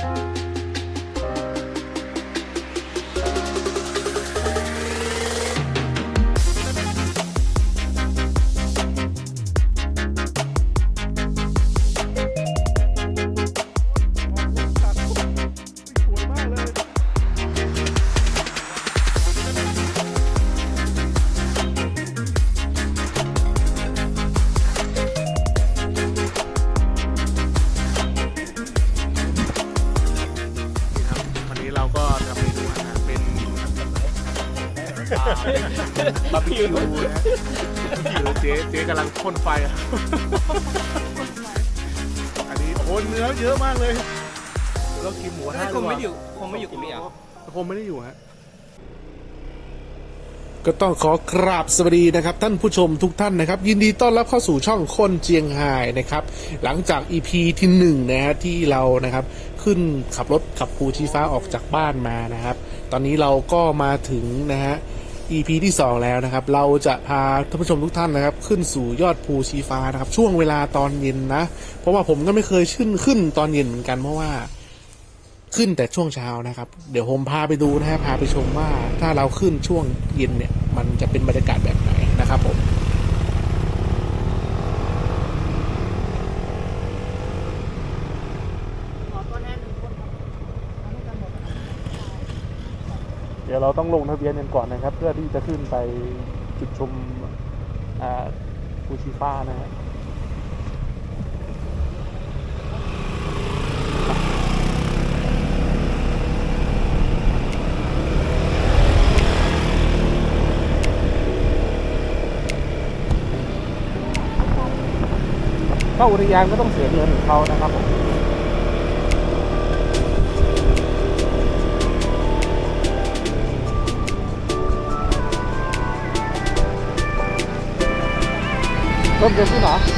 ส บาร์บีคิวนะบาร์บีคิวเจ๊เจ๊กำลังพ่นไฟอะอันนี้โอ้โหเนื้อเยอะมากเลย เรากินหมูกระทะคดีงกว่าไม่อยู่คงไม่อยู่ตรงนี้อะคงไม่ได้อยู่ฮะก็ต้องขอกราบสวัสดีนะครับ ท่านผู้ชมทุกท่านนะครับ ยินดีต้อนรับเข้าสู่ช่องคนเจียงไฮ้นะครับ หลังจาก EP ที่หนึ่งนะฮะที่เรานะครับขึ้นขับรถขับภูชีฟ้าออกจากบ้านมานะครับ ตอนนี้เราก็มาถึงนะฮะ EP ที่ 2 แล้วนะครับ เราจะพาท่านผู้ชมทุกท่านนะครับ ขึ้นสู่ยอดภูชีฟ้านะครับ ช่วงเวลาตอนเย็นนะ เพราะว่าผมก็ไม่เคยขึ้นขึ้นตอนเย็นเหมือนกันเพราะว่าขึ้นแต่ช่วงเช้านะครับ เดี๋ยวผมพาไปดูนะฮะพาไปชมว่าถ้าเราขึ้นช่วงเย็นเนี่ย มันจะเป็นบรรยากาศแบบไหนนะครับผม เราต้องลงทะเบียนกันก่อนนะครับ เพื่อที่จะขึ้นไปจุดชมฟูชีฟ้านะฮะเข้าอุทยานก็ต้องเสียเงินของเขานะครับ ผมเริ่ม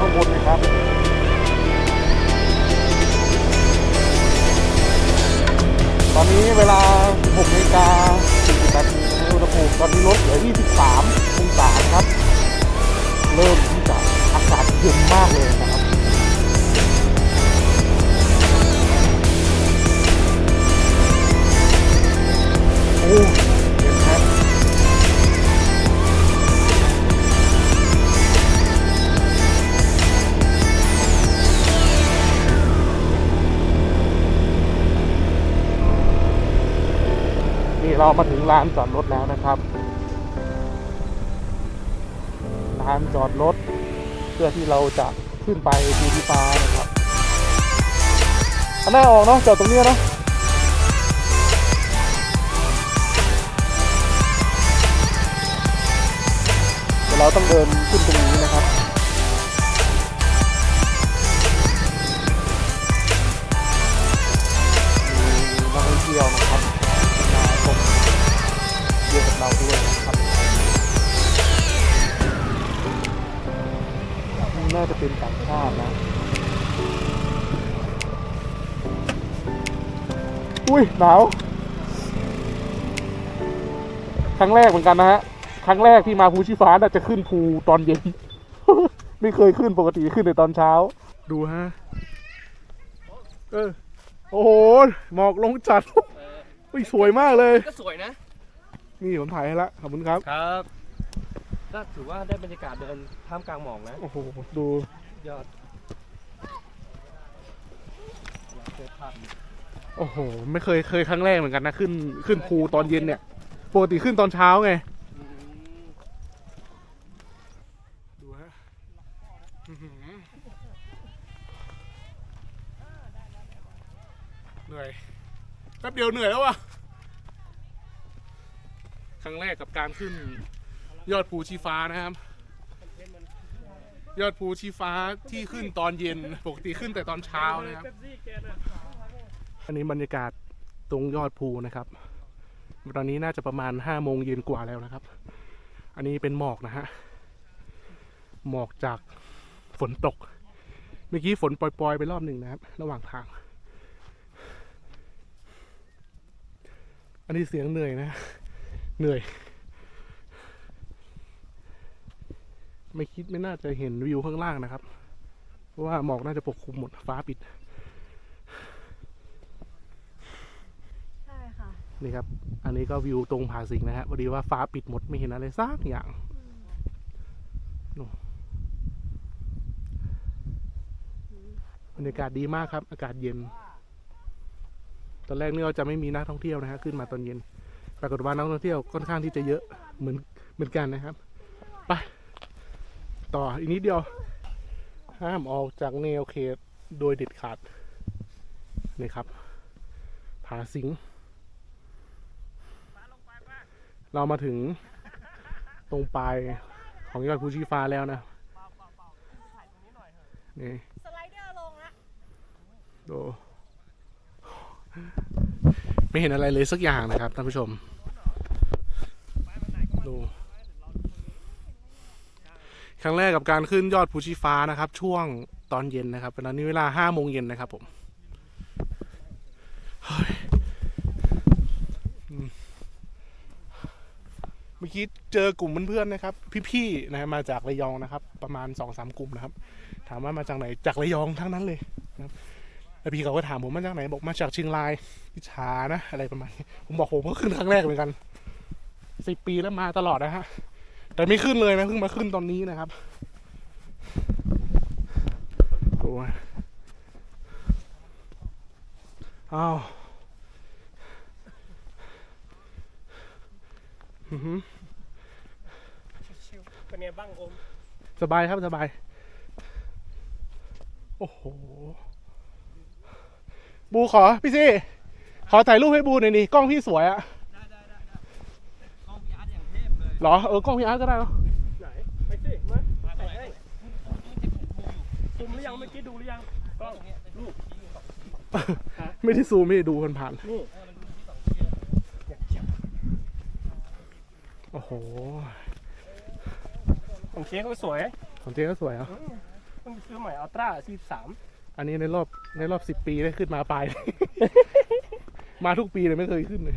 ข้างบนนะครับตอนนี้เวลา6นาฬิกา40นาทีนอุณหภูมิตอนนี้ลดเหลือ 23 องศาครับ เริ่มที่จะอากาศเย็นมากเลยนะครับ เรามาถึงลานจอดรถแล้วนะครับลานจอดรถ เพื่อที่เราจะขึ้นไปภูทิฟ้านะครับอันหน้าออกเนาะจอดตรงนี้เนาะเดี๋ยวเราต้องเดินขึ้นตรง อุ้ยหนาว ครั้งแรกเหมือนกันนะฮะ ครั้งแรกที่มาภูชีฟ้าน่าจะขึ้นภูตอนเย็น ไม่เคยขึ้นปกติขึ้นในตอนเช้า ดูฮะ เออ โอ้โห หมอกลงจัดอุ้ยสวยมากเลย ก็สวยนะ นี่ผมถ่ายให้ละ ขอบคุณครับ ครับก็ถือว่าได้บรรยากาศเดินท่ามกลางหมอกนะ โอ้โห ดูยอด โอ้โห ไม่เคยเคยครั้งแรกเหมือนกันนะขึ้นขึ้นภูตอนเย็นเนี่ยปกติขึ้นตอนเช้าไงดูฮะเหนื่อยแป๊บเดียวเหนื่อยแล้วอะครั้งแรกกับการขึ้น ยอดภูชีฟ้านะครับ ยอดภูชีฟ้าที่ขึ้นตอนเย็น ปกติขึ้นแต่ตอนเช้านะครับ อันนี้บรรยากาศตรงยอดภูนะครับ ตอนนี้น่าจะประมาณห้าโมงเย็นกว่าแล้วนะครับ อันนี้เป็นหมอกนะฮะ หมอกจากฝนตก เมื่อกี้ฝนปล่อย ๆ ไปรอบหนึ่งนะครับ ระหว่างทาง อันนี้เสียงเหนื่อยนะ เหนื่อย ไม่คิดไม่น่าจะเห็นวิวข้างล่างนะครับ เพราะว่าหมอกน่าจะปกคลุมหมดฟ้าปิด ใช่ค่ะ นี่ครับ อันนี้ก็วิวตรงผาสิงนะฮะพอดีว่าฟ้าปิดหมดไม่เห็นอะไรสักอย่างนู่นบรรยากาศดีมากครับ อากาศเย็น ตอนแรกนี่เราจะไม่มีนักท่องเที่ยวนะฮะขึ้นมาตอนเย็น ปรากฏว่านักท่องเที่ยวค่อนข้างที่จะเยอะเหมือนเหมือนกันนะครับ ไป ต่ออีกนิดเดียว ห้ามออกจากแนวเขตโดยเด็ดขาดนี่ครับผาสิง เรามาถึงตรงปลายของยอดภูชีฟ้าแล้วนะนี่สไลเดอร์ลงละดูไม่เห็นอะไรเลยสักอย่างนะครับท่านผู้ชม ดู ครั้งแรกกับการขึ้นยอดภูชีฟ้านะครับ ช่วงตอนเย็นนะครับตอนนี้เวลาห้าโมงเย็นนะครับผมเฮ้ยอืม เมื่อกี้เจอกลุ่มเพื่อนๆนะครับ พี่ๆนะมาจากระยองนะครับ ประมาณสองสามกลุ่มนะครับ ถามว่ามาจากไหนจากระยองทั้งนั้นเลยนะครับแล้วพี่เขาก็ถามผมมาจากไหนบอกมาจากเชียงรายอิจฉานะอะไรประมาณนี้ผมบอกผมก็ขึ้นครั้งแรกเหมือนกันสิบปีแล้วมาตลอดนะฮะแต่ไม่ขึ้นเลยนะเพิ่งมาขึ้นตอนนี้นะครับโอ้ยอ้าวอื้อหือ ชิวๆเป็นไงบ้างโอม สบายครับสบาย โอ้โห บูขอ พี่ซี่ ขอถ่ายรูปให้บูหน่อยนี่กล้องพี่สวยอะได้ได้ได้ได้กล้องพีอาร์ตอย่างเทพเลยเหรอ เออกล้องพี่อาร์ตก็ได้เนอะไหน ไปสิมาถ่ายให้ซูมหรือยังเมื่อกี้ดูหรือยังกล้องรูปไม่ได้ซูมไม่ได้ดูผ่านนี่ โอ้โห ของเค้กก็สวยของเจ๊ก็สวยอะเพิ่งซื้อใหม่อัลตร้าซีสามอันนี้ในรอบในรอบสิบปีได้ขึ้นมาปลาย มาทุกปีเลยไม่เคยขึ้นเลย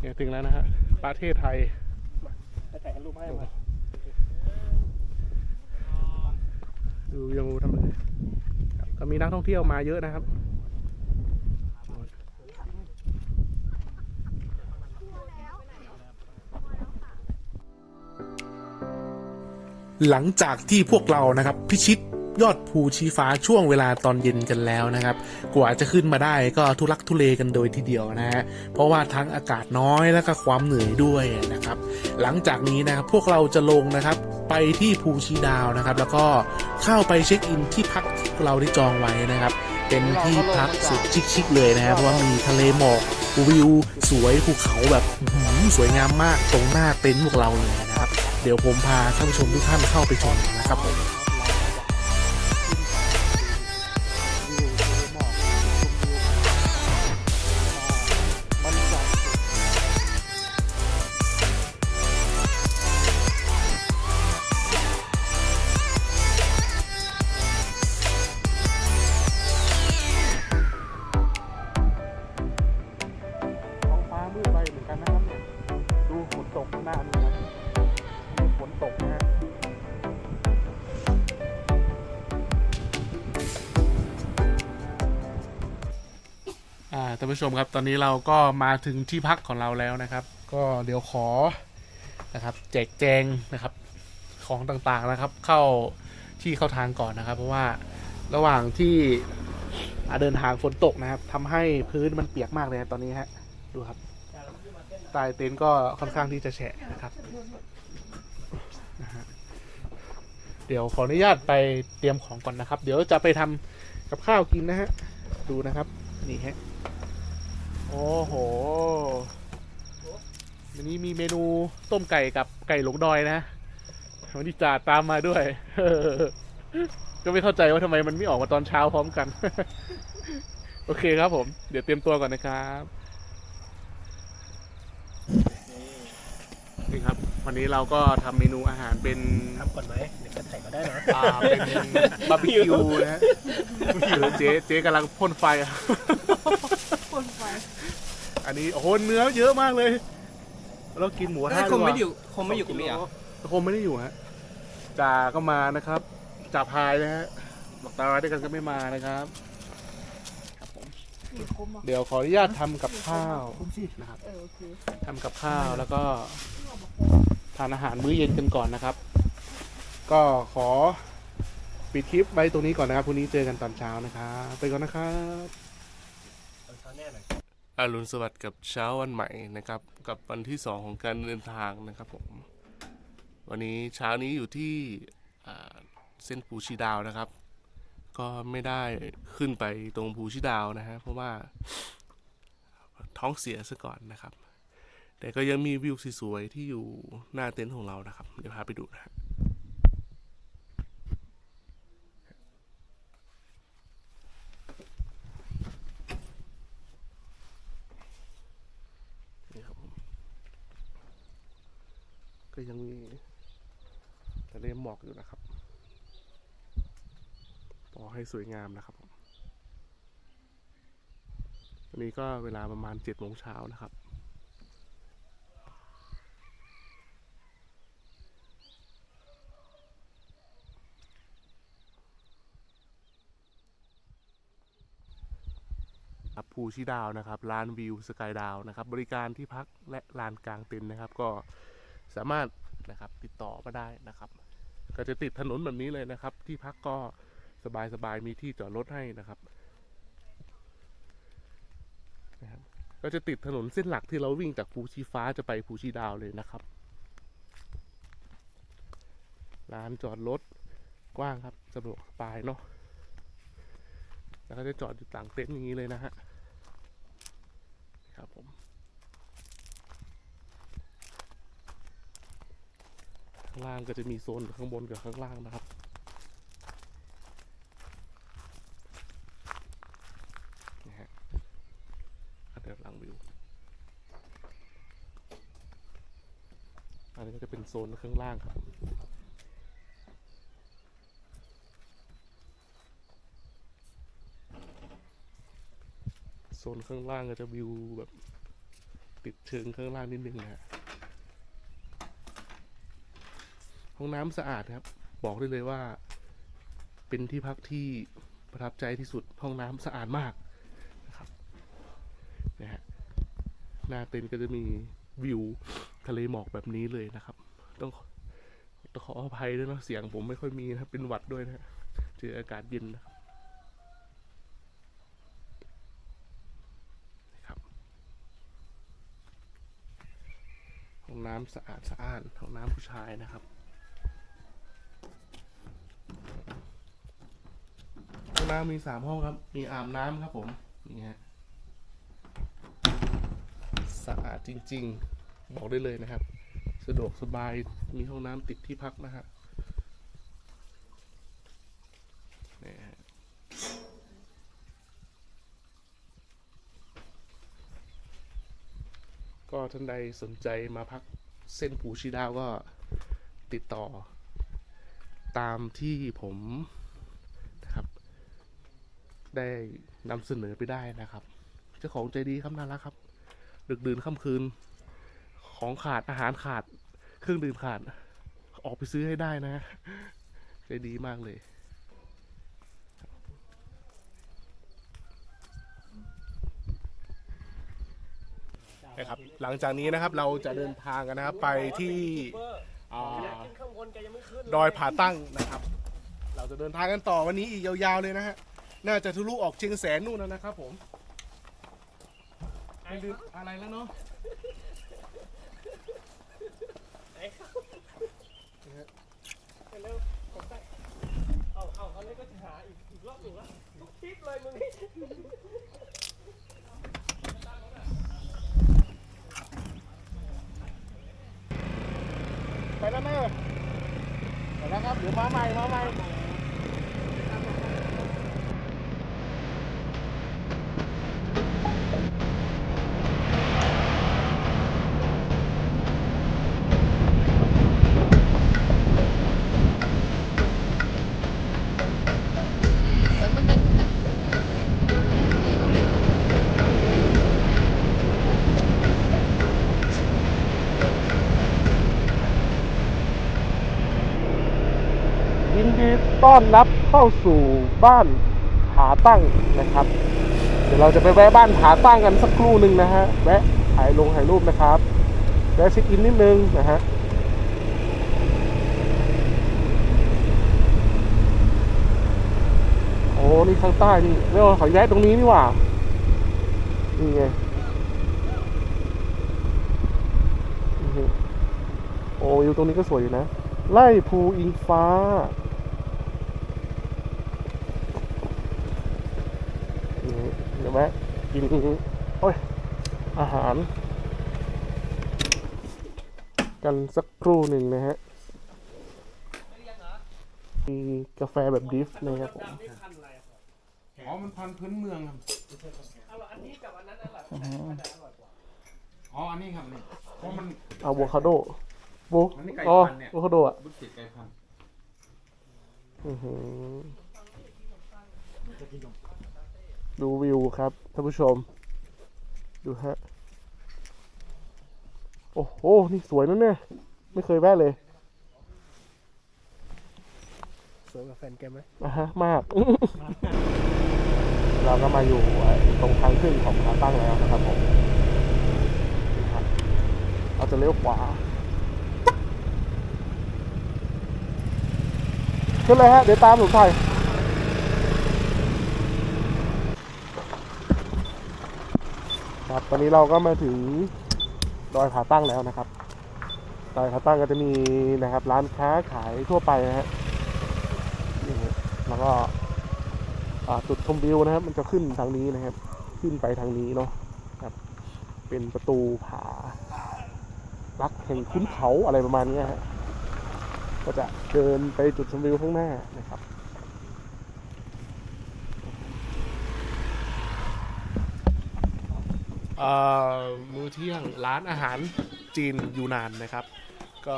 เนี่ยถึงแล้วนะฮะ ประเทศไทยไปถ่ายรูปให้มาดูยังทำไมก็มีนักท่องเที่ยวมาเยอะนะครับ หลังจากที่พวกเรานะครับพิชิตยอดภูชีฟ้าช่วงเวลาตอนเย็นกันแล้วนะครับ กว่าจะขึ้นมาได้ก็ทุลักทุเลกันโดยทีเดียวนะฮะ เพราะว่าทั้งอากาศน้อยแล้วก็ความเหนื่อยด้วยนะครับ หลังจากนี้นะครับพวกเราจะลงนะครับไปที่ภูชีดาวนะครับ แล้วก็เข้าไปเช็คอินที่พักที่เราได้จองไว้นะครับ เป็นที่พักสุดชิคๆเลยนะครับเพราะว่ามีทะเลหมอก วิวสวยภูเขาแบบสวยงามมากตรงหน้าเต็นท์พวกเราเลยนะครับ เดี๋ยวผมพาท่านผู้ชมทุกท่านเข้าไปชมนะครับผม ผู้ชมครับ ตอนนี้เราก็มาถึงที่พักของเราแล้วนะครับ ก็เดี๋ยวขอนะครับ แจกแจงนะครับของต่างๆนะครับ เข้าที่เข้าทางก่อนนะครับ เพราะว่าระหว่างที่เดินทางฝนตกนะครับทำให้พื้นมันเปียกมากเลยตอนนี้ฮะดูครับใต้เต็นท์ก็ค่อนข้างที่จะแฉะนะครับเดี๋ยวขออนุญาตไปเตรียมของก่อนนะครับ เดี๋ยวจะไปทำกับข้าวกินนะฮะดูนะครับ นี่ฮะ โอ้โห วันนี้มีเมนูต้มไก่กับไก่หลงดอยนะวันนี้จ่าตามมาด้วย ก็ไม่เข้าใจว่าทำไมมันไม่ออกมาตอนเช้าพร้อมกัน โอเคครับผม เดี๋ยวเตรียมตัวก่อนนะครับนี่ครับ วันนี้เราก็ทำเมนูอาหารเป็นทำก่อนไหมเดี๋ยวจะถ่ายก็ได้นะอ่าเป็นบาร์บีคิวนะฮะเจ๊เจ๊กำลังพ่นไฟอะคนไฟ อันนี้โอ้โหเนื้อเยอะมากเลยเรากินหมูห้าคงไม่อยู่คงไม่อยู่กับเมียคงไม่ได้อยู่ฮะจ่าก็มานะครับจ่าพายนะฮะบอกตาไว้ด้วยกันก็ไม่มานะครับมีคมอะเดี๋ยวขออนุญาตทำกับข้าวนะครับเออโอเคทำกับข้าวแล้วก็ทานอาหารมื้อเย็นกันก่อนนะครับ ก็ขอปิดคลิปไว้ตรงนี้ก่อนนะครับพรุ่งนี้เจอกันตอนเช้านะครับ ไปก่อนนะครับอ อรุณสวัสดิ์กับเช้าวันใหม่นะครับ กับวันที่สองของการเดินทางนะครับผม วันนี้เช้านี้อยู่ที่เส้นภูชีดาวนะครับ ก็ไม่ได้ขึ้นไปตรงภูชีดาวนะฮะเพราะว่าท้องเสียซะก่อนนะครับ แต่ก็ยังมีวิวสวยๆที่อยู่หน้าเต็นท์ของเรานะครับ เดี๋ยวพาไปดูนะฮะนี่ครับผม ก็ยังมีทะเลหมอกอยู่นะครับพอให้สวยงามนะครับวันนี้ก็เวลาประมาณเจ็ดโมงเช้านะครับครับภูชีดาวนะครับลานวิวสกายดาวนะครับ บริการที่พักและลานกลางเต็นท์นะครับ ก็ สามารถนะครับติดต่อมาได้นะครับ ก็จะติดถนนแบบนี้เลยนะครับ ที่พักก็สบายๆมีที่จอดรถให้นะครับนะครับก็จะติดถนนเส้นหลักที่เราวิ่งจากภูชีฟ้าจะไปภูชีดาวเลยนะครับลานจอดรถกว้างครับสะดวกสบายเนาะแล้วก็จะจอดอยู่ต่างเต็นท์อย่างนี้เลยนะฮะครับผม ข้างล่างก็จะมีโซนข้างบนกับข้างล่างนะครับ นี่ฮะอะเดียวหลังวิว อันนี้ก็จะเป็นโซนข้างล่างครับโซนข้างล่างก็จะวิวแบบ ติดเชิงข้างล่างนิดนึงนะฮะ ห้องน้ำสะอาดครับ บอกได้เลยว่า เป็นที่พักที่ประทับใจที่สุดห้องน้ำสะอาดมากนะครับนะฮะหน้าเต็นท์ก็จะมีวิวทะเลหมอกแบบนี้เลยนะครับ ต้องขอต้องขออภัยด้วยนะเสียงผมไม่ค่อยมีนะเป็นหวัดด้วยนะเจออากาศเย็นนะครับครับห้องน้ำสะอาดสะอาดห้องน้ำผู้ชายนะครับห้อง น้ำมีสามห้องครับ มีอาบน้ำครับผม นี่ฮะ สะอาดจริง ๆ บอกได้เลยนะครับ สะดวกสบาย มีห้องน้ำติดที่พักนะฮะนี่ฮะก็ท่านใดสนใจมาพักเส้นผูชีดาวก็ติดต่อ ตามที่ผม ได้นำเสนอไปได้นะครับ เจ้าของใจดีครับน่ารักครับ ดึกดื่นค่ำคืน ของขาดอาหารขาด เครื่องดื่มขาด ออกไปซื้อให้ได้นะ ใจดีมากเลยนะครับหลังจากนี้นะครับเราจะเดินทางกันนะครับไปที่ดอยผาตั้งนะครับ เราจะเดินทางกันต่อวันนี้อีกยาวๆเลยนะฮะ น่าจะทะลุออกเชียงแสนนู่นแล้วนะครับผมไม่ลืมอะไรแล้วเนาะเร็วกดไปเอาเอาเอาเลยก็จะหาอีกอีกรอบหนึ่งละคิดเลยมึงนี่ไปแล้วเนอะไปแล้วครับเดี๋ยวมาใหม่มาใหม่ ต้อนรับเข้าสู่บ้านผาตั้งนะครับ เดี๋ยวเราจะไปแวะบ้านผาตั้งกันสักครู่หนึ่งนะฮะแวะถ่ายลงถ่ายรูปนะครับแวะเช็คอินนิดนึงนะฮะโอ้นี่ข้างใต้นี่เรียกว่าขอแวะตรงนี้นี่หว่านี่ไงนี่ไงโอ้อยู่ตรงนี้ก็สวยอยู่นะ ไล่ภูอิงฟ้า นี่เดี๋ยวแวะ กินโอ้ยอาหาร กันสักครู่หนึ่งนะฮะมีกาแฟแบบดริฟต์นะครับผมนี่พันอะไรอะอ๋อ มันพันธุ์พื้นเมืองครับเอาละอันนี้กับอันนั้นอร่อยอันไหนอันไหนอร่อยกว่าอ๋อ อันนี้ครับนี่เพราะมันอะโวคาโดโบอันนี้ไก่อ๋อพันธุ์เนี่ยอะโวคาโดอะบุตรติดไก่พันธุ์อื้อหือ ดูวิวครับท่านผู้ชม ดูฮะ โอ้โห นี่สวยนะเนี่ย ไม่เคยแวะเลย สวยกับแฟนแกไหมนะฮะ มาก เราก็มาอยู่ไอ้ตรงทางขึ้นของขาตั้งแล้วนะครับผมนี่ครับเราจะเลี้ยวขวาขึ้นเลยฮะ เดี๋ยวตามผมไป ครับตอนนี้เราก็มาถึงดอยผาตั้งแล้วนะครับดอยผาตั้งก็จะมีนะครับ ร้านค้าขายทั่วไปนะฮะนี่แล้วก็จุดชมวิวนะครับ มันจะขึ้นทางนี้นะครับ ขึ้นไปทางนี้เนาะครับ เป็นประตูผารักแห่งคุ้นเขาอะไรประมาณนี้ฮะก็จะเดินไปจุดชมวิวข้างหน้านะครับ เอ่อ มื้อเที่ยงร้านอาหารจีนยูนานนะครับ ก็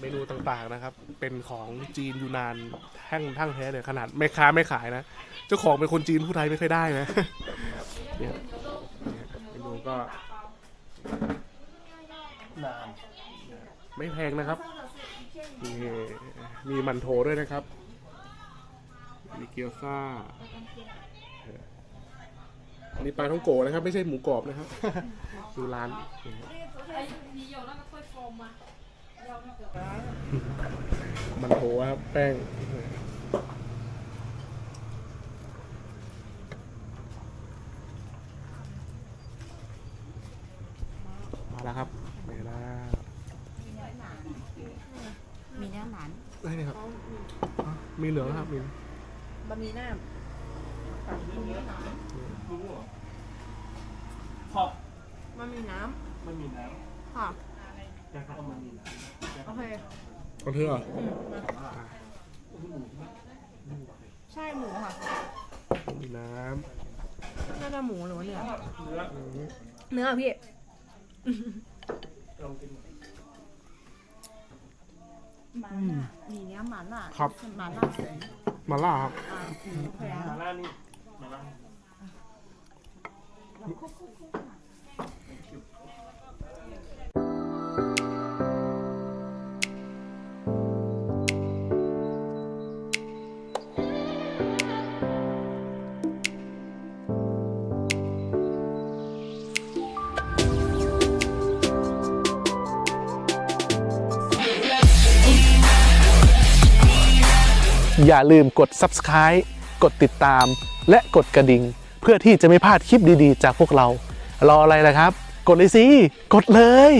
เมนูต่างๆนะครับ เป็นของจีนยูนานแท่งทั้งแท้เลยขนาดแม่ค้าไม่ขายนะ เจ้าของเป็นคนจีนผู้ไทยไม่ค่อยได้นะเนี่ยเมนูก็ไม่แพงนะครับนี่มีมันโถด้วยนะครับ มีเกี๊ยวซ่า อันนี้ปลาท่องโกนะครับ ไม่ใช่หมูกรอบนะครับ ดูร้านนี่ครับมันโถครับแป้ง มาแล้วครับมาแล้วมีเนื้อหนานได้เลยครับอ๋อมีเหลืองครับมีบะหมี่น้ ขอบำบะหมี่น้ไม่มีน้ำค่ะำจะเอามันมีน้ำโอเคเอาเถอะอืมมาใช่หมูค่ะ มีน้น่าจะหมูหรือว่าเนื้อเนื้อำอืมเนื้อพี่ ลองกินหน่อยหมาล่ามีเนื้อหมาล่าครับหมาล่าเสนมาล่าครับ อ่าอืมโอเคมาล่านี่ มาล่าอย่าลืมกด subscribe กดติดตาม และกดกระดิ่ง เพื่อที่จะไม่พลาดคลิปดีๆ จากพวกเรา รออะไรล่ะครับ กดเลยสิ กดเลย